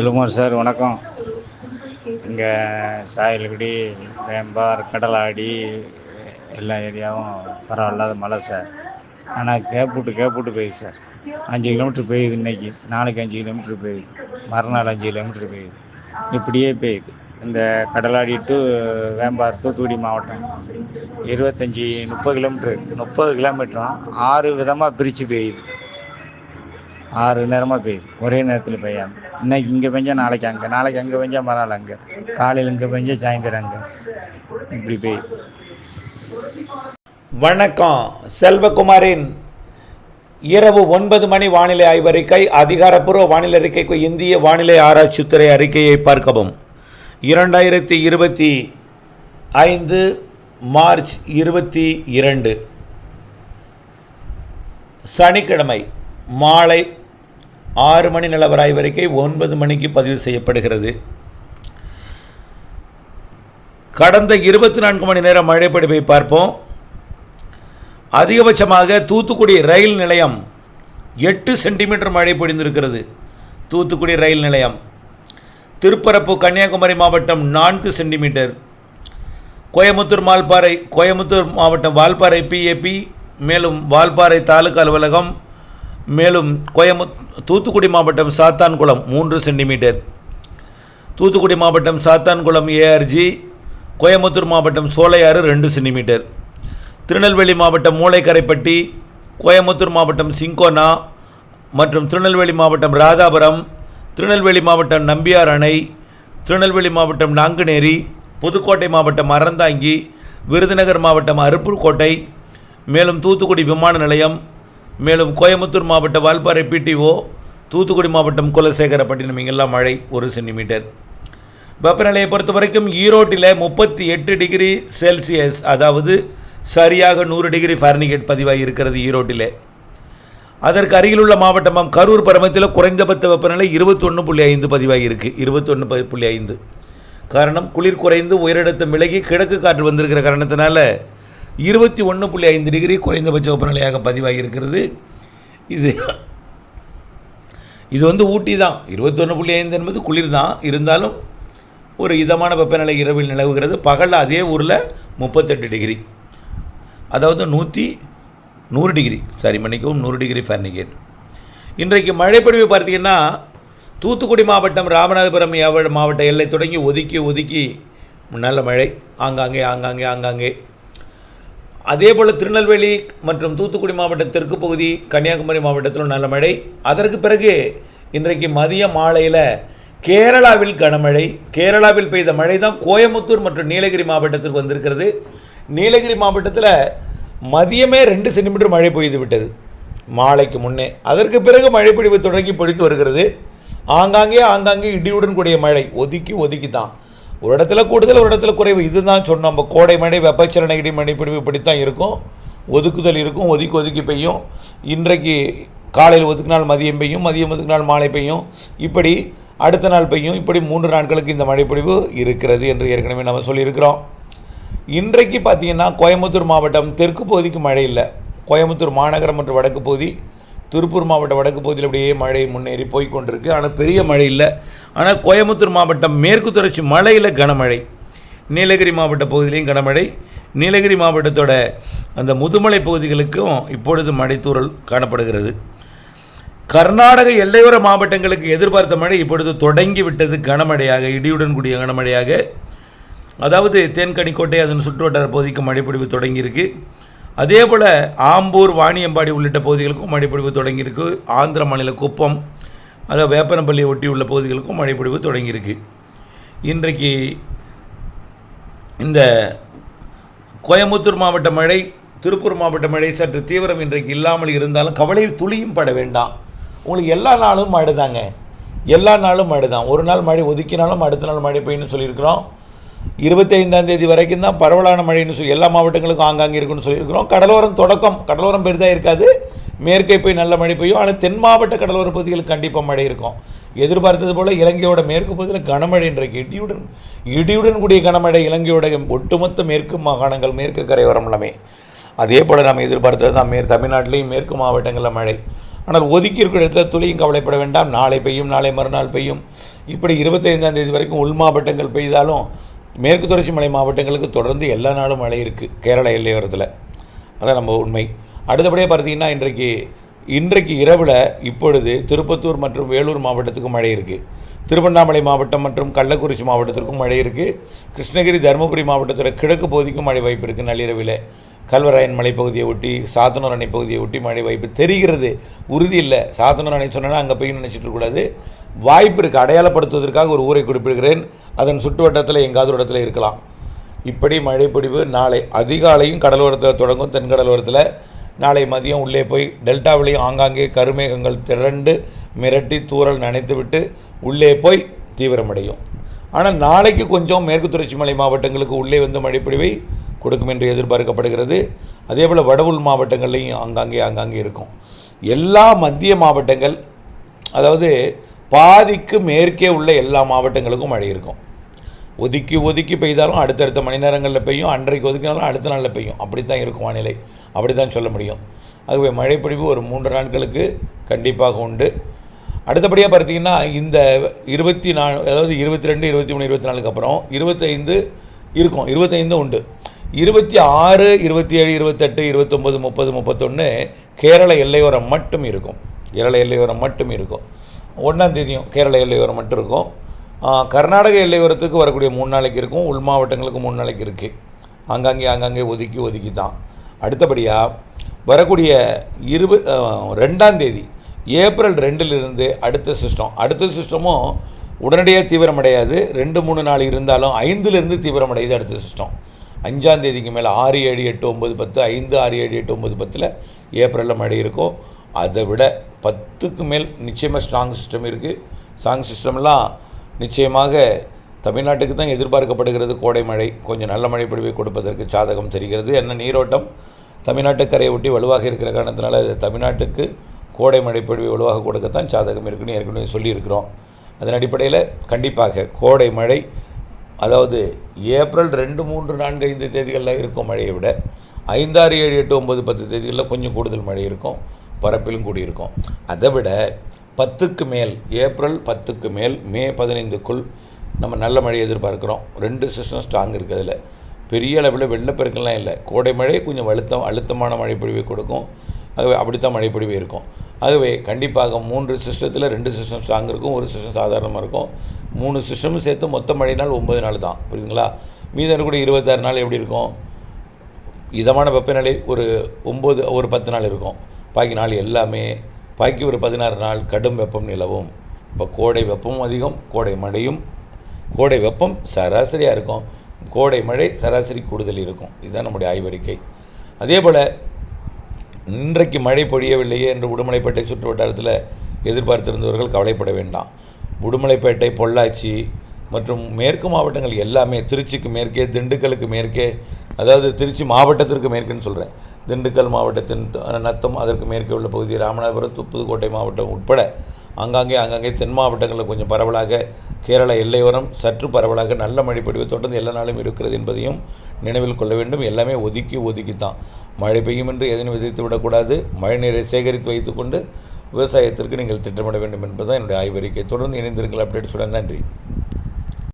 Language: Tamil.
செல்லுமார் சார் வணக்கம். இங்கே சாயல்குடி வேம்பார் கடலாடி எல்லா ஏரியாவும் பரவாயில்லாத மழை சார். ஆனால் கேப் விட்டு கேப் விட்டு பெய்யுது சார். அஞ்சு கிலோமீட்ரு பெய்யுது இன்னைக்கு. நாளைக்கு அஞ்சு கிலோமீட்ரு பெய்யுது. மறுநாள் அஞ்சு கிலோமீட்ரு பெய்யுது. இப்படியே பெய்யுது. இந்த கடலாடி டு வேம்பார் தூத்துக்குடி மாவட்டம். இருபத்தஞ்சி முப்பது கிலோமீட்ரு முப்பது கிலோமீட்டரும் ஆறு விதமாக பிரித்து பெய்யுது. ஆறு நேரமாக பெய்யுது. ஒரே நேரத்தில் பெய்யாம. இன்னைக்கு இங்கே பெஞ்சா நாளைக்கு அங்கே நாளைக்கு அங்கே பெஞ்சா மறுநாள் அங்கே காலையில் இங்கே பெஞ்சா சாயந்தரம் அங்கே. இப்படி போய். வணக்கம். செல்வகுமாரின் இரவு ஒன்பது மணி வானிலை ஆய்வறிக்கை அதிகாரப்பூர்வ வானிலை அறிக்கைக்கு இந்திய வானிலை ஆராய்ச்சித்துறை அறிக்கையை பார்க்கவும். இரண்டாயிரத்தி இருபத்தி ஐந்து மார்ச் இருபத்தி இரண்டு. சனிக்கிழமை மாலை ஆறு மணி நிலவராய் ஆய்வறிக்கை ஒன்பது மணிக்கு பதிவு செய்யப்படுகிறது. கடந்த இருபத்தி நான்கு மணி நேரம் மழைப்பொழிவை பார்ப்போம். அதிகபட்சமாக தூத்துக்குடி ரயில் நிலையம் எட்டு சென்டிமீட்டர் மழை பொழிந்திருக்கிறது. தூத்துக்குடி ரயில் நிலையம். திருப்பரப்பு கன்னியாகுமரி மாவட்டம் நான்கு சென்டிமீட்டர். கோயமுத்தூர் மால்பாறை கோயமுத்தூர் மாவட்டம் வால்பாறை பிஏபி மேலும் வால்பாறை தாலுகா அலுவலகம் மேலும் கோயமு தூத்துக்குடி மாவட்டம் சாத்தான்குளம் மூன்று சென்டிமீட்டர். தூத்துக்குடி மாவட்டம் சாத்தான்குளம் ஏஆர்ஜி கோயமுத்தூர் மாவட்டம் சோலையாறு ரெண்டு சென்டிமீட்டர். திருநெல்வேலி மாவட்டம் மூளைக்கரைப்பட்டி கோயமுத்தூர் மாவட்டம் சிங்கோனா மற்றும் திருநெல்வேலி மாவட்டம் ராதாபுரம் திருநெல்வேலி மாவட்டம் நம்பியார் அணை திருநெல்வேலி மாவட்டம் நாங்குநேரி புதுக்கோட்டை மாவட்டம் அறந்தாங்கி விருதுநகர் மாவட்டம் அருப்புக்கோட்டை மேலும் தூத்துக்குடி விமான நிலையம் மேலும் கோயம்புத்தூர் மாவட்ட வால்பாறை பிடிஓ தூத்துக்குடி மாவட்டம் குலசேகரப்பட்டினம் இங்கெல்லாம் மழை ஒரு சென்டிமீட்டர். வெப்பநிலையை பொறுத்த வரைக்கும் ஈரோட்டில் முப்பத்தி எட்டு டிகிரி செல்சியஸ் அதாவது சரியாக நூறு டிகிரி ஃபாரினிகேட் பதிவாகி இருக்கிறது ஈரோட்டில். அதற்கு அருகிலுள்ள மாவட்டமாம் கரூர் பரமத்தில் குறைந்தபட்ச வெப்பநிலை இருபத்தொன்று புள்ளி ஐந்து பதிவாகி இருக்குது இருபத்தொன்று புள்ளி ஐந்து. காரணம் குளிர் குறைந்து உயரிடத்தம் விலகி கிழக்கு காற்று வந்திருக்கிற காரணத்தினால இருபத்தி ஒன்று புள்ளி ஐந்து டிகிரி குறைந்தபட்ச வெப்பநிலையாக பதிவாகி இருக்கிறது இது இது வந்து ஊட்டி தான். இருபத்தொன்று புள்ளி ஐந்து என்பது குளிர் தான். இருந்தாலும் ஒரு இதமான வெப்பநிலை இரவில் நிலவுகிறது. பகலில் அதே ஊரில் முப்பத்தெட்டு டிகிரி. அதாவது நூற்றி நூறு டிகிரி. சாரி மன்னிக்கவும் நூறு டிகிரி ஃபேர்னிகேட் இன்றைக்கு மழைப்பொழிவு பார்த்தீங்கன்னா தூத்துக்குடி மாவட்டம் ராமநாதபுரம் மாவட்ட எல்லை தொடங்கி ஒதுக்கி ஒதுக்கி நல்ல மழை. ஆங்காங்கே ஆங்காங்கே ஆங்காங்கே. அதே போல் திருநெல்வேலி மற்றும் தூத்துக்குடி மாவட்ட தெற்கு பகுதி கன்னியாகுமரி மாவட்டத்திலும் நல்ல மழை. அதற்கு பிறகு இன்றைக்கு மதிய மாலையில் கேரளாவில் கனமழை. கேரளாவில் பெய்த மழை தான் கோயம்புத்தூர் மற்றும் நீலகிரி மாவட்டத்திற்கு வந்திருக்கிறது. நீலகிரி மாவட்டத்தில் மதியமே ரெண்டு சென்டிமீட்டர் மழை பெய்து விட்டது. மாலைக்கு முன்னே. அதற்கு பிறகு மழைப்பொழிவு தொடங்கி பொழித்து வருகிறது. ஆங்காங்கே ஆங்காங்கே இடியுடன் கூடிய மழை. ஒதுக்கி ஒதுக்கி தான் ஒரு இடத்துல கூடுதல் ஒரு இடத்துல குறைவு. இதுதான் சொன்னோம். நம்ம கோடை மழை வெப்பச்சலன இடி மழைப்பொழிவு இப்படித்தான் இருக்கும். ஒதுக்குதல் இருக்கும் ஒதுக்கி ஒதுக்கி பெய்யும். இன்றைக்கு காலையில் ஒதுக்கினால் மதியம் பெய்யும் மதியம் ஒதுக்கினால் மாலை பெய்யும். இப்படி அடுத்த நாள் பெய்யும். இப்படி மூன்று நாட்களுக்கு இந்த மழைப்பொழிவு இருக்கிறது என்று ஏற்கனவே நம்ம சொல்லியிருக்கிறோம். இன்றைக்கு பார்த்தீங்கன்னா கோயம்புத்தூர் மாவட்டம் தெற்கு பகுதிக்கு மழை இல்லை. கோயம்புத்தூர் மாநகரம் மற்றும் வடக்கு பகுதி திருப்பூர் மாவட்ட வடக்கு பகுதியில் அப்படியே மழை முன்னேறி போய் கொண்டிருக்கு ஆனால் பெரிய மழை இல்லை. ஆனால் கோயம்புத்தூர் மாவட்டம் மேற்கு தொடர்ச்சி மலையில் கனமழை. நீலகிரி மாவட்ட பகுதியிலையும் கனமழை. நீலகிரி மாவட்டத்தோட அந்த முதுமலை பகுதிகளுக்கும் இப்பொழுது மழைத்தூரல் காணப்படுகிறது. கர்நாடக எல்லையோர மாவட்டங்களுக்கு எதிர்பார்த்த மழை இப்பொழுது தொடங்கி விட்டது கனமழையாக இடியுடன் கூடிய கனமழையாக. அதாவது தேன்கனிக்கோட்டை அதன் சுற்றுவட்டார பகுதிக்கு மழைப்பொழிவு தொடங்கியிருக்கு. அதே போல் ஆம்பூர் வாணியம்பாடி உள்ளிட்ட பகுதிகளுக்கும் மழைப்பொழிவு தொடங்கியிருக்கு. ஆந்திர மாநில குப்பம் அதாவது வேப்பனப்பள்ளியை உள்ள பகுதிகளுக்கும் மழைப்பொழிவு தொடங்கியிருக்கு. இன்றைக்கு இந்த கோயம்புத்தூர் மாவட்ட மழை திருப்பூர் மாவட்ட மழை சற்று தீவிரம் இன்றைக்கு இல்லாமல் இருந்தாலும் கவலை துளியும் பட வேண்டாம். உங்களுக்கு எல்லா நாளும் மழை தாங்க எல்லா நாளும் மழை தான் ஒரு நாள் மழை ஒதுக்கினாலும் அடுத்த நாள் மழை பெய்யும்னு சொல்லியிருக்கிறோம். இருபத்தைந்தாம் தேதி வரைக்கும் தான் பரவலான மழைன்னு சொல்லி எல்லா மாவட்டங்களுக்கும் ஆங்காங்கே இருக்குன்னு சொல்லியிருக்கிறோம். கடலோரம் தொடக்கம் கடலோரம் பெரிதாக இருக்காது. மேற்கே போய் நல்ல மழை பெய்யும். ஆனால் தென் மாவட்ட கடலோர பகுதிகளுக்கு கண்டிப்பாக மழை இருக்கும். எதிர்பார்த்தது போல் இலங்கையோட மேற்கு பகுதியில் கனமழை இன்றைக்கு இடியுடன் இடியுடன் கூடிய கனமழை இலங்கையோட ஒட்டுமொத்த மேற்கு மாகாணங்கள் மேற்கு கரையோரம் எல்லாமே. அதே போல் நம்ம எதிர்பார்த்தது தான் மேற் தமிழ்நாட்டிலையும் மேற்கு மாவட்டங்களில் மழை. ஆனால் ஒதுக்கி இருக்கிற இடத்துல துளியும் கவலைப்பட வேண்டாம். நாளை பெய்யும் நாளை மறுநாள் பெய்யும். இப்படி இருபத்தைந்தாம் தேதி வரைக்கும் உள் மாவட்டங்கள் பெய்தாலும் மேற்கு தொடர்ச்சி மலை மாவட்டங்களுக்கு தொடர்ந்து எல்லா நாளும் மழை இருக்குது கேரள எல்லையோரத்தில். அதான் நம்ம உண்மை. அடுத்தபடியாக பார்த்தீங்கன்னா இன்றைக்கு இன்றைக்கு இரவில் இப்பொழுது திருப்பத்தூர் மற்றும் வேலூர் மாவட்டத்துக்கு மழை இருக்குது திருவண்ணாமலை மாவட்டம் மற்றும் கள்ளக்குறிச்சி மாவட்டத்திற்கும் மழை இருக்குது கிருஷ்ணகிரி தருமபுரி மாவட்டத்தோட கிழக்கு பகுதிக்கும் மழை வாய்ப்பு இருக்குது நள்ளிரவில். கல்வராயன் மலைப்பகுதியை ஒட்டி சாத்தனூர் அணை பகுதியை ஒட்டி மழை வாய்ப்பு தெரிகிறது. உறுதி இல்லை. சாத்தனூர் அணை சொன்னால் அங்கே போய் நினச்சிட்டு இருக்கக்கூடாது. வாய்ப்பு இருக்குது அடையாளப்படுத்துவதற்காக ஒரு ஊரை குறிப்பிடுகிறேன். அதன் சுற்றுவட்டத்தில் எங்காவது ஒரு இடத்துல இருக்கலாம். இப்படி மழைப்பிடிவு நாளை அதிகாலையும் கடலோரத்தில் தொடங்கும். தென்கடலோரத்தில் நாளை மதியம் உள்ளே போய் டெல்டாவிலையும் ஆங்காங்கே கருமேகங்கள் திரண்டு மிரட்டி தூறல் நனைத்துவிட்டு உள்ளே போய் தீவிரமடையும். ஆனால் நாளைக்கு கொஞ்சம் மேற்கு தொடர்ச்சி மலை மாவட்டங்களுக்கு உள்ளே வந்து மழைப்பிடிவை கொடுக்கும் என்று எதிர்பார்க்கப்படுகிறது. அதேபோல் வடவுள் மாவட்டங்கள்லையும் ஆங்காங்கே ஆங்காங்கே இருக்கும். எல்லா மத்திய மாவட்டங்கள் அதாவது பாதிக்கு மேற்கே உள்ள எல்லா மாவட்டங்களுக்கும் மழை இருக்கும். ஒதுக்கி ஒதுக்கி பெய்தாலும் அடுத்தடுத்த மணி நேரங்களில் பெய்யும் அன்றைக்கு ஒதுக்கினாலும் அடுத்த நாளில் பெய்யும். அப்படி தான் இருக்கும் வானிலை. அப்படி தான் சொல்ல முடியும். ஆகவே மழைப்பொழிவு ஒரு மூன்று நாட்களுக்கு கண்டிப்பாக உண்டு. அடுத்தபடியாக பார்த்தீங்கன்னா இந்த இருபத்தி நாலு அதாவது இருபத்தி ரெண்டு இருபத்தி மூணு இருபத்தி நாலுக்கு அப்புறம் இருபத்தைந்து இருக்கும். இருபத்தைந்து உண்டு. இருபத்தி ஆறு இருபத்தி ஏழு இருபத்தெட்டு இருபத்தொம்பது முப்பது முப்பத்தொன்று கேரள எல்லையோரம் மட்டும் இருக்கும். கேரள எல்லையோரம் மட்டும் இருக்கும். ஒன்றாம் தேதியும் கேரள எல்லையோரம் மட்டும் இருக்கும் கர்நாடக எல்லையோரத்துக்கு வரக்கூடிய மூணு நாளைக்கு இருக்கும். உள் மாவட்டங்களுக்கு மூணு நாளைக்கு இருக்குது ஆங்காங்கே அங்கங்கே ஒதுக்கி ஒதுக்கி தான். அடுத்தபடியாக வரக்கூடிய இருப ரெண்டாம் தேதி ஏப்ரல் ரெண்டிலிருந்து அடுத்த சிஸ்டம். அடுத்த சிஸ்டமும் உடனடியாக தீவிரமடையாது. ரெண்டு மூணு நாள் இருந்தாலும் ஐந்துலேருந்து தீவிரமடையுது அடுத்த சிஸ்டம். அஞ்சாம் தேதிக்கு மேலே ஆறு ஏழு எட்டு ஒம்பது பத்து ஐந்து ஆறு ஏழு எட்டு ஒம்பது பத்தில் ஏப்ரலில் மழை இருக்கும். அதை விட பத்துக்கு மேல் நிச்சயமாக ஸ்ட்ராங் சிஸ்டம் இருக்குது ஸ்ட்ராங் சிஸ்டம்லாம் நிச்சயமாக தமிழ்நாட்டுக்கு தான் எதிர்பார்க்கப்படுகிறது. கோடை மழை கொஞ்சம் நல்ல மழை பொழிவை கொடுப்பதற்கு சாதகம் தெரிகிறது. என்ன நீரோட்டம்? தமிழ்நாட்டு கரையை ஒட்டி வலுவாக இருக்கிற காரணத்தினால அது தமிழ்நாட்டுக்கு கோடை மழை பொழிவை வலுவாக கொடுக்கத்தான் சாதகம் இருக்குன்னு ஏற்கனவே சொல்லியிருக்கிறோம். அதன் அடிப்படையில் கண்டிப்பாக கோடை மழை அதாவது ஏப்ரல் ரெண்டு மூன்று நான்கு ஐந்து தேதிகளில் இருக்கும் மழையை விட ஐந்தாறு ஏழு எட்டு ஒம்பது பத்து தேதிகளில் கொஞ்சம் கூடுதல் மழை இருக்கும். பரப்பிலும் கூடியிருக்கும். அதை விட பத்துக்கு மேல் ஏப்ரல் பத்துக்கு மேல் மே பதினைந்துக்குள் நம்ம நல்ல மழை எதிர்பார்க்குறோம். ரெண்டு சிஸ்டம் ஸ்ட்ராங் இருக்குது அதில். பெரிய அளவில் வெள்ளப்பெருக்கெல்லாம் இல்லை. கோடை மழை கொஞ்சம் அழுத்தம் அழுத்தமான மழைப்பொழிவை கொடுக்கும். ஆகவே அப்படித்தான் மழைப்பொழிவு இருக்கும். ஆகவே கண்டிப்பாக மூன்று சிஸ்டத்தில் ரெண்டு சிஸ்டம் ஸ்ட்ராங் இருக்கும் ஒரு சிஸ்டம் சாதாரணமாக இருக்கும். மூணு சிஸ்டமும் சேர்த்து மொத்த மழை நாள் ஒம்பது நாள் தான். புரியுதுங்களா? மீதம் இருக்கக்கூடிய இருபத்தாறு நாள் எப்படி இருக்கும்? இதமான வெப்பநிலை ஒரு ஒம்பது ஒரு பத்து நாள் இருக்கும். பாக்கி நாள் எல்லாமே பாக்கி ஒரு பதினாறு நாள் கடும் வெப்பம் நிலவும். இப்போ கோடை வெப்பமும் அதிகம் கோடை மழையும். கோடை வெப்பம் சராசரியாக இருக்கும். கோடை மழை சராசரி கூடுதல் இருக்கும். இதுதான் நம்முடைய ஆய்வறிக்கை. அதே போல் இன்றைக்கு மழை பொழியவில்லையே என்று உடுமலைப்பேட்டை சுற்று வட்டாரத்தில் எதிர்பார்த்திருந்தவர்கள் கவலைப்பட வேண்டாம். உடுமலைப்பேட்டை பொள்ளாச்சி மற்றும் மேற்கு மாவட்டங்கள் எல்லாமே திருச்சிக்கு மேற்கே திண்டுக்கலுக்கு மேற்கே அதாவது திருச்சி மாவட்டத்திற்கு மேற்குன்னு சொல்கிறேன் திண்டுக்கல் மாவட்டத்தின் நத்தம் அதற்கு மேற்கே உள்ள பகுதி ராமநாதபுரம் புதுக்கோட்டை மாவட்டம் உட்பட ஆங்காங்கே ஆங்காங்கே தென் மாவட்டங்களில் கொஞ்சம் பரவலாக கேரள எல்லையோரம் சற்று பரவலாக நல்ல மழைப்பொழிவு தொடர்ந்து எல்லா நாளும் இருக்கிறது என்பதையும் நினைவில் கொள்ள வேண்டும். எல்லாமே ஒதுக்கி ஒதுக்கி தான் மழை பெய்யும் என்று எதனும் விதைத்து விடக்கூடாது. மழை நீரை சேகரித்து வைத்துக்கொண்டு விவசாயத்திற்கு நீங்கள் திட்டமிட வேண்டும் என்பதுதான் என்னுடைய ஆய்வறிக்கை. தொடர்ந்து இணைந்திருங்கள். அப்டேட்ஸுடன் நன்றி.